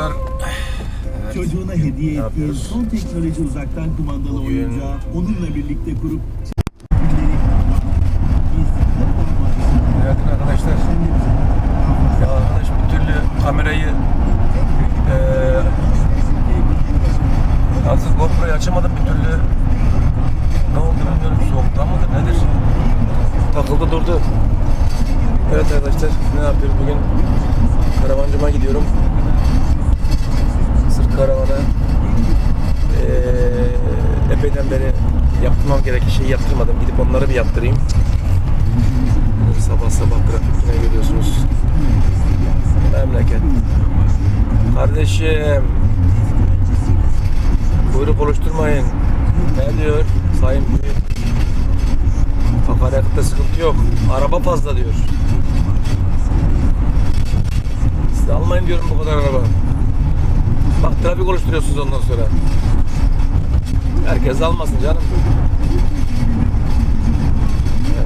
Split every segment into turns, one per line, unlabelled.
arkadaşlar.
Çocuğuna hediye ettiği
yapıyoruz?
son teknoloji uzaktan kumandalı
Bugün-
oyuncağı onunla birlikte kurup günleri biz hep olmalıyız.
Evet arkadaşlar. Ya arkadaş bir türlü kamerayı eee hazır GoPro'yu açamadım bir türlü. Ne oldu bilmiyorum soğuktan mıdır nedir? Takıldı durdu. Evet arkadaşlar ne yapıyoruz bugün? Karavancıma gidiyorum. Sırf karavana eee epeyden beri gereken şeyi yaptırmadım. Gidip onları bir yaptırayım. Sabah sabah trafik yine görüyorsunuz. Memleket. Kardeşim. Kuyruk oluşturmayın. Ne diyor Sayın Büyük? Akaryakıtta sıkıntı yok. Araba fazla diyor. Siz almayın diyorum bu kadar araba. Bak trafik oluşturuyorsunuz ondan sonra. Herkes almasın canım.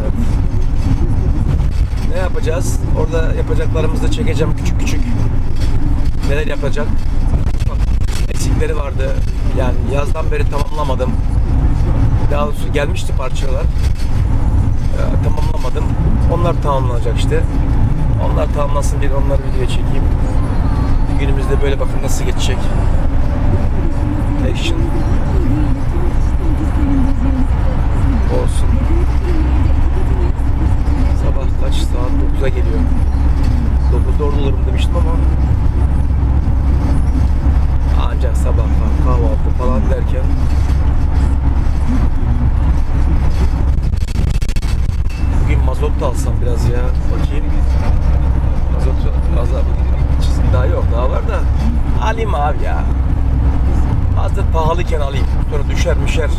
Evet. Ne yapacağız? Orada yapacaklarımızı çekeceğim küçük küçük. Neler yapacak? Eksikleri vardı. Yani yazdan beri tamamlamadım. Daha doğrusu gelmişti parçalar. Ee, tamamlamadım. Onlar tamamlanacak işte. Onlar tamamlansın diye onları videoya çekeyim. Günümüzde böyle bakın nasıl geçecek. Action. Olsun. Kaç saat 9'a geliyor. 9'da orada olurum demiştim ama ancak sabah kahvaltı falan derken bugün mazot da alsam biraz ya. Bakayım. Mazot azab daha yok. Daha var da. Alayım abi ya. Hazır pahalıken alayım. Sonra düşer müşer.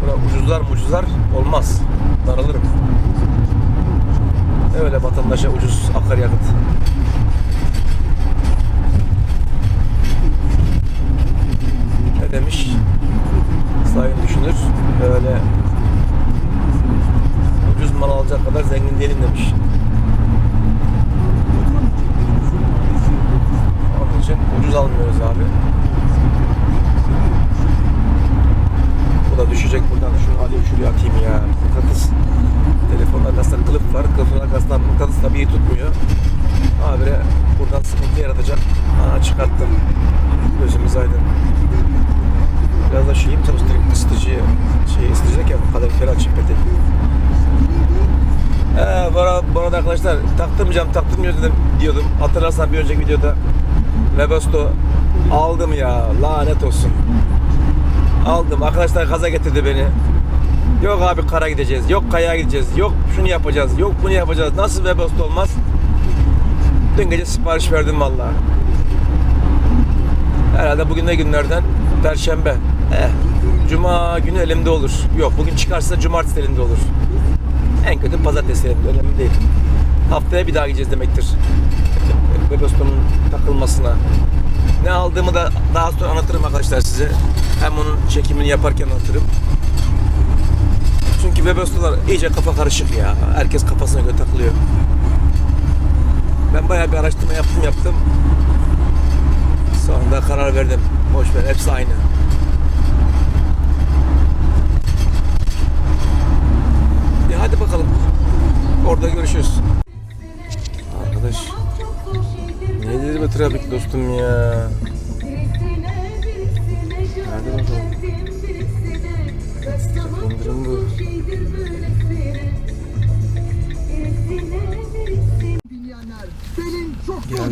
Böyle ucuzlar ucuzlar olmaz. Daralırım. Öyle vatandaşa ucuz akaryakıt. Ne demiş? Sayın düşünür. Böyle ucuz mal alacak kadar zengin değilim demiş. Onun için ucuz almıyoruz abi. Bu da düşecek buradan. Şunu alayım şuraya atayım ya. Mıknatıs. Telefonun arkasında kılıf var. Kılıfın arkasından mıknatıs tabii tutmuyor. Habire buradan sıkıntı yaratacak. Aa çıkarttım. Gözümüz aydın. Biraz da şeyim çalıştırayım ısıtıcıyı. Şey ısıtacak ya kere açayım peti. Ee, bu, arada, bu arada arkadaşlar taktırmayacağım taktırmıyor dedim diyordum. Hatırlarsan bir önceki videoda Webasto aldım ya lanet olsun. Aldım. Arkadaşlar gaza getirdi beni. Yok abi kara gideceğiz. Yok kaya gideceğiz. Yok şunu yapacağız. Yok bunu yapacağız. Nasıl Webasto olmaz? Dün gece sipariş verdim vallahi. Herhalde bugün ne günlerden? Perşembe. Eh, Cuma günü elimde olur. Yok bugün çıkarsa cumartesi elimde olur. En kötü pazartesi elimde. Önemli değil. Haftaya bir daha gideceğiz demektir. Webasto'nun takılmasına. Ne aldığımı da daha sonra anlatırım arkadaşlar size. Hem onun çekimini yaparken anlatırım. Çünkü Webasto'lar iyice kafa karışık ya. Herkes kafasına göre takılıyor. Ben bayağı bir araştırma yaptım yaptım. Sonunda karar verdim. Boş ver hepsi aynı. Ya hadi bakalım. Orada görüşürüz. Arkadaş Nedir bu trafik dostum ya?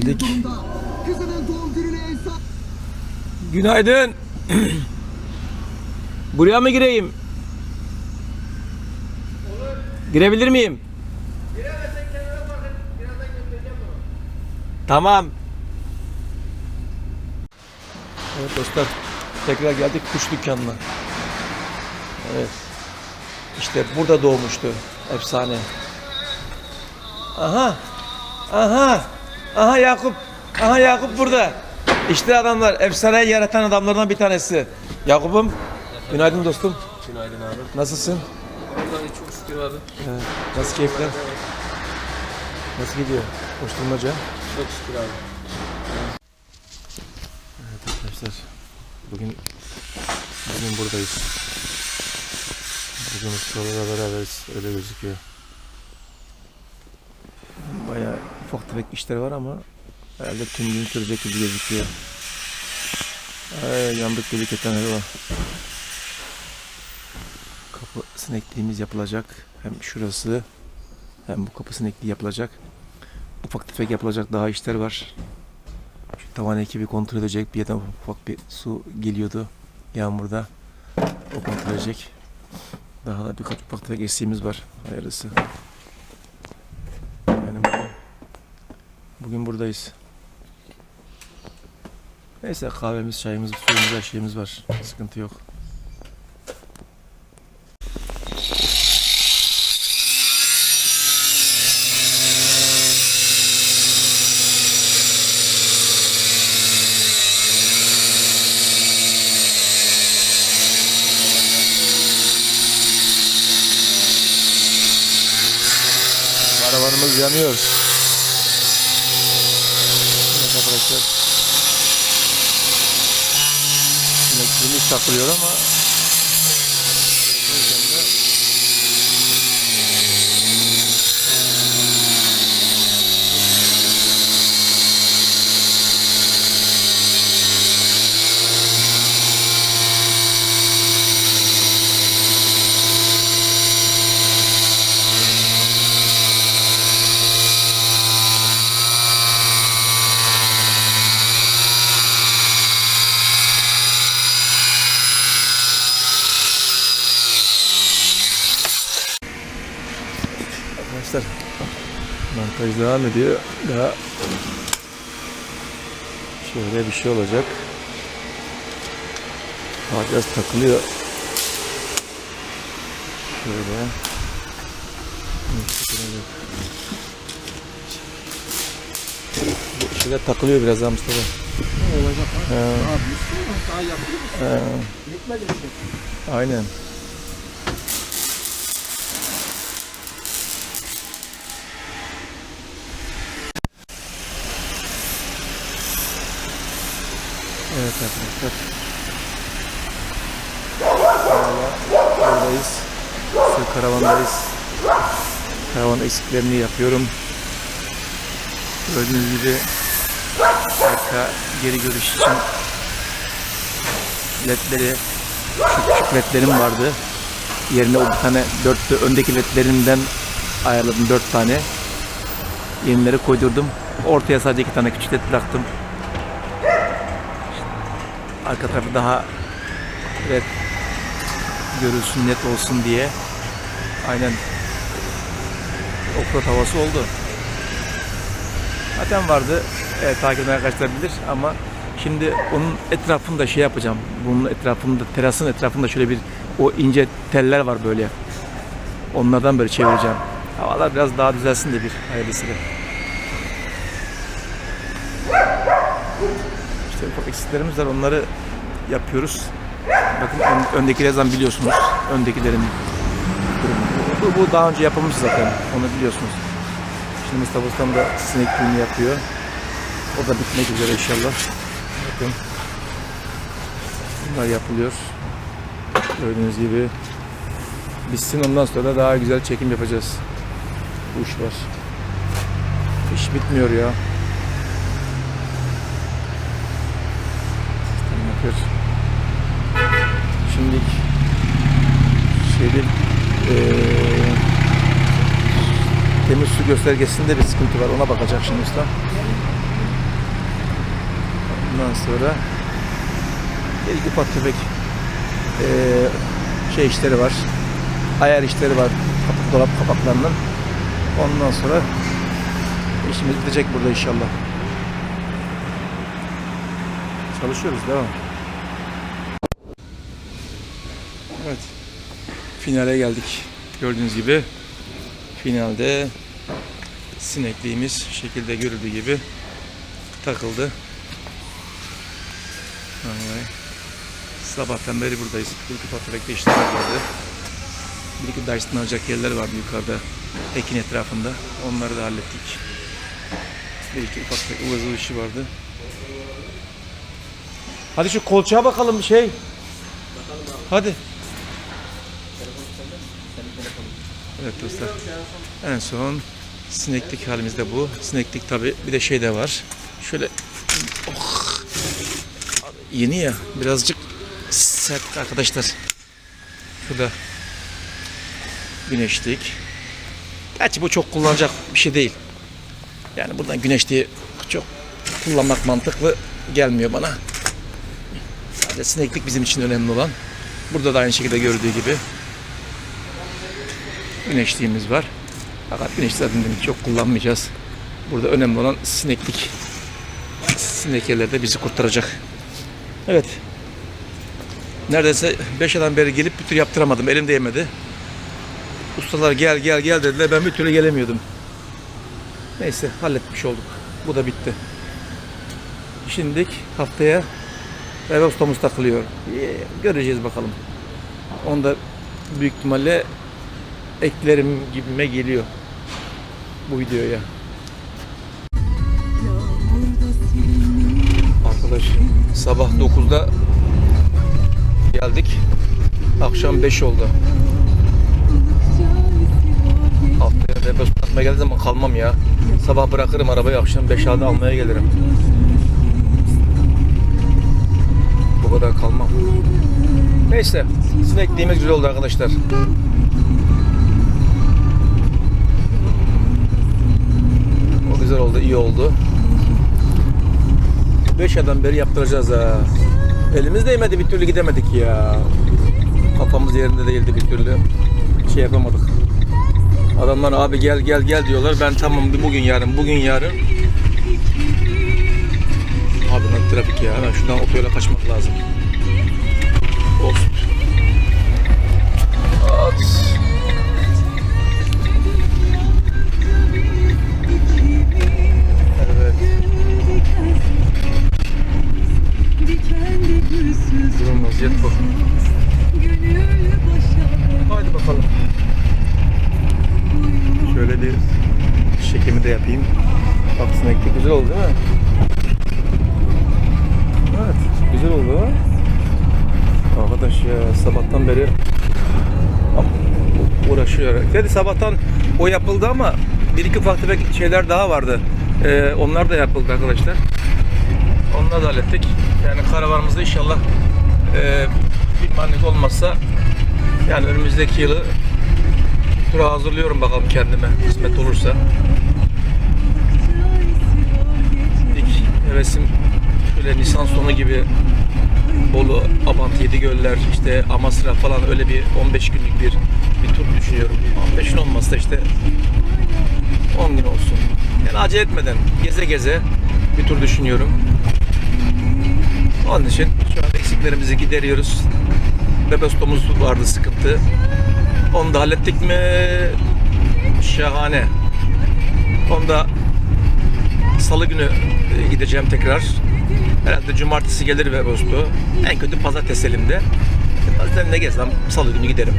Geldik. Günaydın. Buraya mı gireyim? Girebilir miyim? Tamam. Evet dostlar. Tekrar geldik kuş dükkanına. Evet. İşte burada doğmuştu. Efsane. Aha. Aha. Aha Yakup. Aha Yakup burada. İşte adamlar. Efsaneyi yaratan adamlardan bir tanesi. Yakup'um. Günaydın dostum.
Günaydın abi.
Nasılsın?
Vallahi çok şükür abi.
Ee, nasıl keyifler? Nasıl gidiyor? Koşturmaca.
Çok şükür abi.
Arkadaşlar bugün bugün buradayız. Bugün ustalarla beraberiz. Öyle gözüküyor. Bayağı ufak tefek işler var ama herhalde tüm gün sürecek gibi gözüküyor. Ay, yandık gibi ketenleri var. Kapı sinekliğimiz yapılacak. Hem şurası hem bu kapı sinekliği yapılacak. Ufak tefek yapılacak daha işler var. Şu tavan ekibi kontrol edecek. Bir yerden ufak bir su geliyordu yağmurda. O kontrol edecek. Daha da birkaç ufak tefek eksiğimiz var. Hayırlısı. Yani bugün, bugün buradayız. Neyse kahvemiz, çayımız, suyumuz, her şeyimiz var. Sıkıntı yok. Karavanımız yanıyor. Arkadaşlar. Sinekliğimiz takılıyor ama Neyse de- Arkadaşlar montaj devam ediyor. Daha şöyle bir şey olacak. Daha biraz takılıyor. Şöyle. Şöyle takılıyor biraz daha Mustafa.
Olacak.
He,
Abi daha yapıyor musun? işte.
aynen. Evet arkadaşlar. Hala buradayız. Su karavandayız. Karavan eksiklerini yapıyorum. Gördüğünüz gibi arka geri görüş için ledleri küçük küçük ledlerim vardı. Yerine o bir tane dörtlü öndeki ledlerimden ayarladım dört tane. Yenileri koydurdum. Ortaya sadece iki tane küçük led bıraktım. Arka tarafı daha red görülsün net olsun diye. Aynen okrat havası oldu. Zaten vardı. Evet, takip eden arkadaşlar bilir ama şimdi onun etrafında şey yapacağım. Bunun etrafında, terasın etrafında şöyle bir o ince teller var böyle. Onlardan böyle çevireceğim. Havalar biraz daha düzelsin de bir hayırlısıyla. İşte ufak eksiklerimiz var. Onları yapıyoruz. Bakın ön, öndekileri zaten biliyorsunuz. Öndekilerin durumu. Bu, bu daha önce yapılmış zaten. Onu biliyorsunuz. Şimdi Mustafa Ustam da sinek düğünü yapıyor. O da bitmek üzere inşallah. Bakın. Bunlar yapılıyor. Gördüğünüz gibi. Bitsin ondan sonra daha güzel çekim yapacağız. Bu iş var. İş bitmiyor ya. Yapıyor. Şimdi şeyde eee temiz su göstergesinde bir sıkıntı var. Ona bakacak şimdi usta. Ondan sonra bir iki ufak tefek eee, şey işleri var. Ayar işleri var. Kapak, dolap kapaklarının. Ondan sonra işimiz bitecek burada inşallah. Çalışıyoruz. Devam. Evet. Finale geldik. Gördüğünüz gibi finalde sinekliğimiz şekilde görüldüğü gibi takıldı. Vay. Sabahtan beri buradayız. Bir iki fotoğrafta işler vardı. Bir iki Dyson alacak yerler vardı yukarıda. Ekin etrafında. Onları da hallettik. Bir iki ufak tefek ıvı zıvı işi vardı. Hadi şu kolçağa bakalım bir şey. Hadi. Evet dostlar. En son sineklik halimiz de bu. Sineklik tabi bir de şey de var. Şöyle oh. Yeni ya birazcık sert arkadaşlar. Şurada güneşlik. Gerçi bu çok kullanacak bir şey değil. Yani buradan güneşliği çok kullanmak mantıklı gelmiyor bana. Sadece sineklik bizim için önemli olan. Burada da aynı şekilde gördüğü gibi güneşliğimiz var. Fakat güneş zaten çok kullanmayacağız. Burada önemli olan sineklik. Sinekeler de bizi kurtaracak. Evet. Neredeyse 5 aydan beri gelip bir tür yaptıramadım. Elim değmedi. Ustalar gel gel gel dediler. Ben bir türlü gelemiyordum. Neyse halletmiş olduk. Bu da bitti. Şimdilik haftaya eve ustamız takılıyor. Ee, Göreceğiz bakalım. Onda büyük ihtimalle eklerim gibime geliyor bu videoya. Arkadaş sabah 9'da geldik. Akşam 5 oldu. Haftaya depos bırakmaya geldiği zaman kalmam ya. Sabah bırakırım arabayı akşam 5 aldı almaya gelirim. Bu kadar kalmam. Neyse sinekliğimiz güzel oldu arkadaşlar. Oldu, iyi oldu. 5 aydan beri yaptıracağız ha. Elimiz değmedi bir türlü gidemedik ya. Kafamız yerinde değildi bir türlü. Şey yapamadık. Adamlar abi gel gel gel diyorlar. Ben tamam bugün yarın bugün yarın. Abi lan trafik ya. Hemen şuradan otoyola kaçmak lazım. Olsun. At. Dedi sabahtan o yapıldı ama bir iki ufak tefek şeyler daha vardı. Ee, onlar da yapıldı arkadaşlar. Onları da hallettik. Yani karavanımızda inşallah e, bir panik olmazsa yani önümüzdeki yılı tura hazırlıyorum bakalım kendime kısmet olursa. İlk hevesim şöyle Nisan sonu gibi Bolu, Abant, Yedigöller, işte Amasra falan öyle bir 15 günlük bir tur düşünüyorum. 15 gün olmazsa işte 10 gün olsun. Yani acele etmeden geze geze bir tur düşünüyorum. Onun için şu an eksiklerimizi gideriyoruz. Bebestomuz vardı sıkıntı. Onu da hallettik mi şahane. Onu da salı günü e, gideceğim tekrar. Herhalde cumartesi gelir ve Bebesto. En kötü pazartesi elimde. Pazartesi ne gezsem salı günü giderim.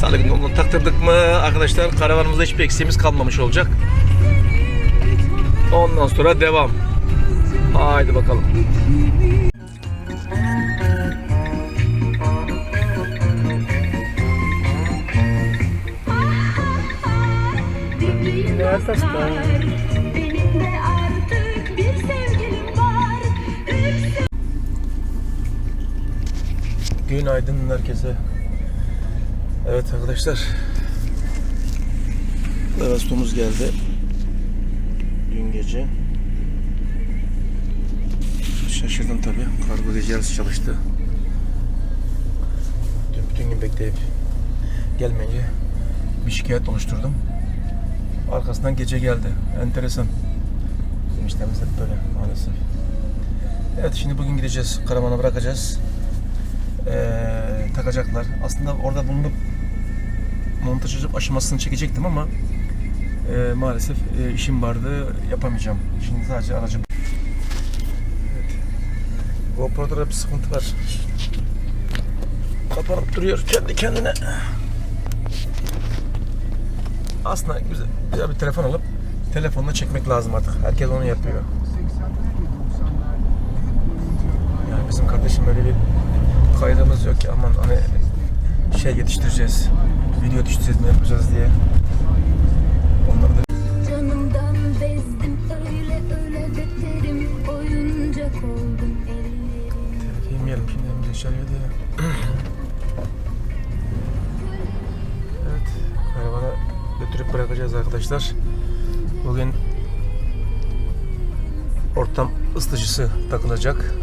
Günü onu taktırdık mı arkadaşlar karavanımızda hiçbir eksiğimiz kalmamış olacak. Ondan sonra devam. Haydi bakalım.
Dostlar, benim de artık bir sevgilim var. Yüksek
Günaydın herkese. Evet arkadaşlar. Bebestomuz geldi. Dün gece. Şaşırdım tabi. Kargo gece yarısı çalıştı. Dün bütün gün bekleyip gelmeyince bir şikayet oluşturdum. Arkasından gece geldi. Enteresan. Bizim işlerimiz hep böyle maalesef. Evet şimdi bugün gideceğiz. Karavana bırakacağız. Ee, takacaklar. Aslında orada bulunup montaj aşamasını çekecektim ama e, maalesef e, işim vardı. Yapamayacağım. Şimdi sadece aracım. Evet. GoPro'da da bir sıkıntı var. Kapanıp duruyor kendi kendine. Aslında güzel, güzel bir telefon alıp telefonla çekmek lazım artık. Herkes onu yapıyor. Yani bizim kardeşim öyle bir kaygımız yok ki aman hani şey yetiştireceğiz, video yetiştireceğiz ne yapacağız diye. Onları da
Canımdan bezdim öyle öyle beterim Oyuncak oldum ellerim
yemeyelim şimdi hem dışarıya diye. evet, arabada götürüp bırakacağız arkadaşlar. Bugün ortam ısıtıcısı takılacak.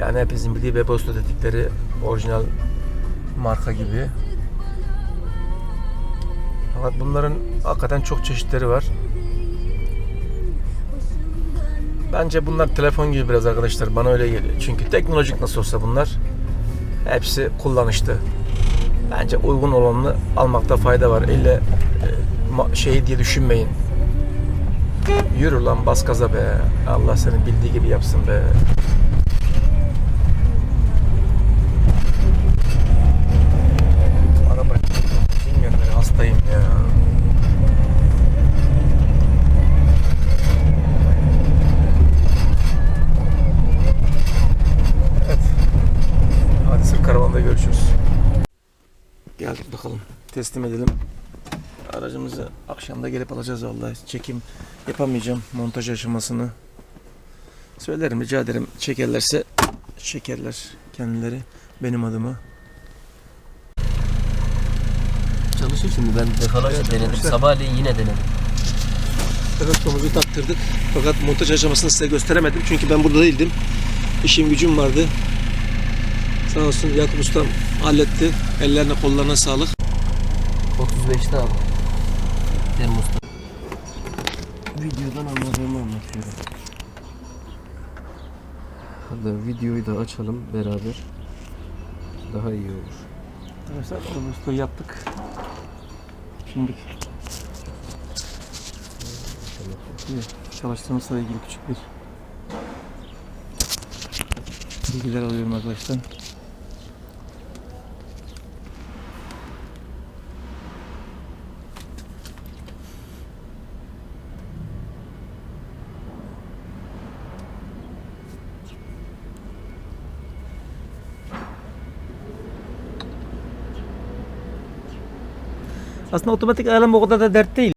Yani hepimizin bildiği Bebosto dedikleri orijinal marka gibi. Fakat bunların hakikaten çok çeşitleri var. Bence bunlar telefon gibi biraz arkadaşlar. Bana öyle geliyor. Çünkü teknolojik nasıl olsa bunlar hepsi kullanışlı. Bence uygun olanını almakta fayda var. İlle e, şey diye düşünmeyin. Yürü lan bas gaza be. Allah senin bildiği gibi yapsın be. Araba bilmiyorum ben hastayım ya. Evet. Hadi sır karavanda görüşürüz. Geldik bakalım. Teslim edelim. Aracımızı akşamda gelip alacağız vallahi. Çekim yapamayacağım montaj aşamasını. Söylerim rica ederim çekerlerse çekerler kendileri benim adıma.
Çalışır şimdi ben defalarca
Evet,
denedim.
arkadaşlar.
Sabahleyin yine denedim.
Traktörümüzü taktırdık. Fakat montaj aşamasını size gösteremedim. Çünkü ben burada değildim. İşim gücüm vardı. Sağ olsun Yakup Ustam halletti. Ellerine kollarına sağlık.
35'te aldım. Termosta. Videodan anladığımı anlatıyorum. Hadi videoyu da açalım beraber. Daha iyi olur.
Arkadaşlar Termostoyu yaptık. Şimdi çalıştığımızla ilgili küçük bir bilgiler alıyorum arkadaşlar. Aslında otomatik ayarlama o kadar da dert değil.